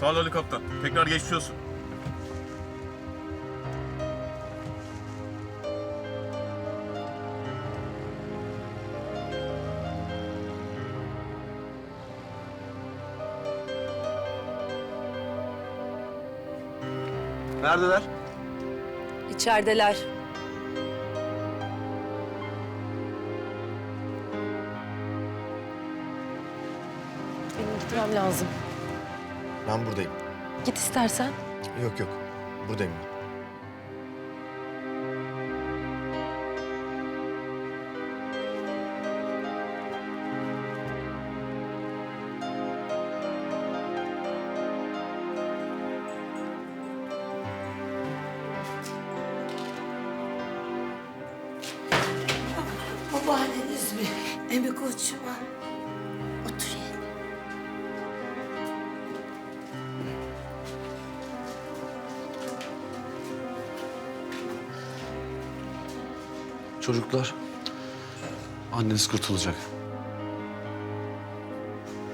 Sağ ol Ali Kaptan. Tekrar geçmiş olsun. Neredeler? İçerideler. Benim gitmem lazım. Ben buradayım. Git istersen. Yok yok. Buradayım ben. Babaanneniz mi? Emi koçuma. Çocuklar, anneniz kurtulacak.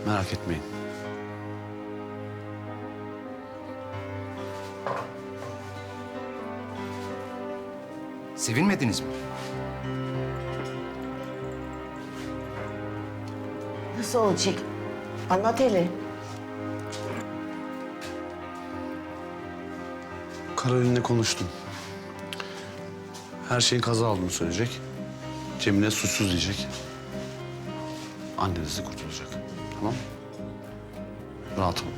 Merak etmeyin. Sevinmediniz mi? Nasıl olacak? Anlat hele. Karolin'le konuştum. Her şeyin kaza olduğunu söyleyecek. Cemile suçsuz diyecek. Anneniz de kurtulacak. Tamam mı? Rahat olun.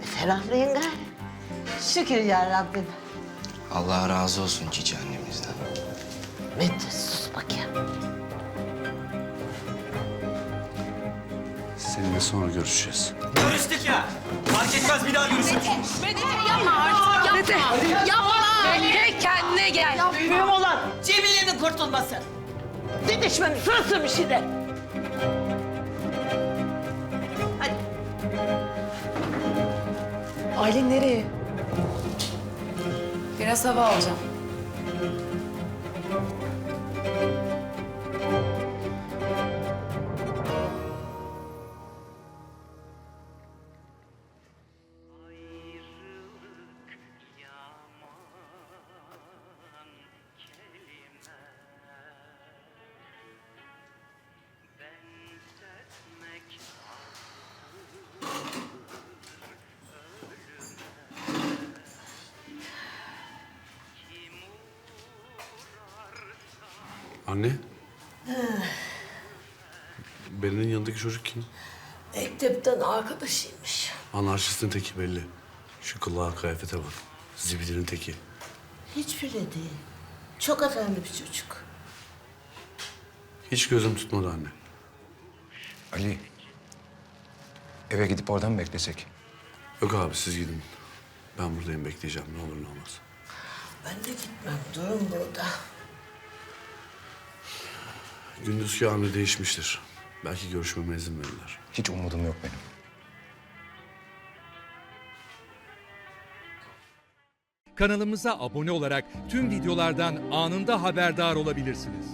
Ferahlayın gari. Şükür ya Rabbim. Allah razı olsun cici annemizden. Mete sus bakayım. Seninle sonra görüşeceğiz. Görüştük ya. Fark etmez bir daha görüşürüz. Mete kendine gel. Mühim olan Cemile'nin kurtulması. Didişmenin sırası mı şimdi? Hadi. Aylin nereye? Biraz hava alacağım. Anne. Beril'in yanındaki çocuk kim? Mektepten arkadaşıymış. Anarşistin teki belli. Şu kılığa kıyafete bak. Zibidinin teki. Hiç bile değil. Çok efendi bir çocuk. Hiç gözüm tutmadı anne. Ali, eve gidip oradan mı beklesek? Yok abi siz gidin. Ben buradayım bekleyeceğim ne olur ne olmaz. Ben de gitmem. Durun burada. Gündüzki amir değişmiştir. Belki görüşmeme izin verirler. Hiç umudum yok benim. Kanalımıza abone olarak tüm videolardan anında haberdar olabilirsiniz.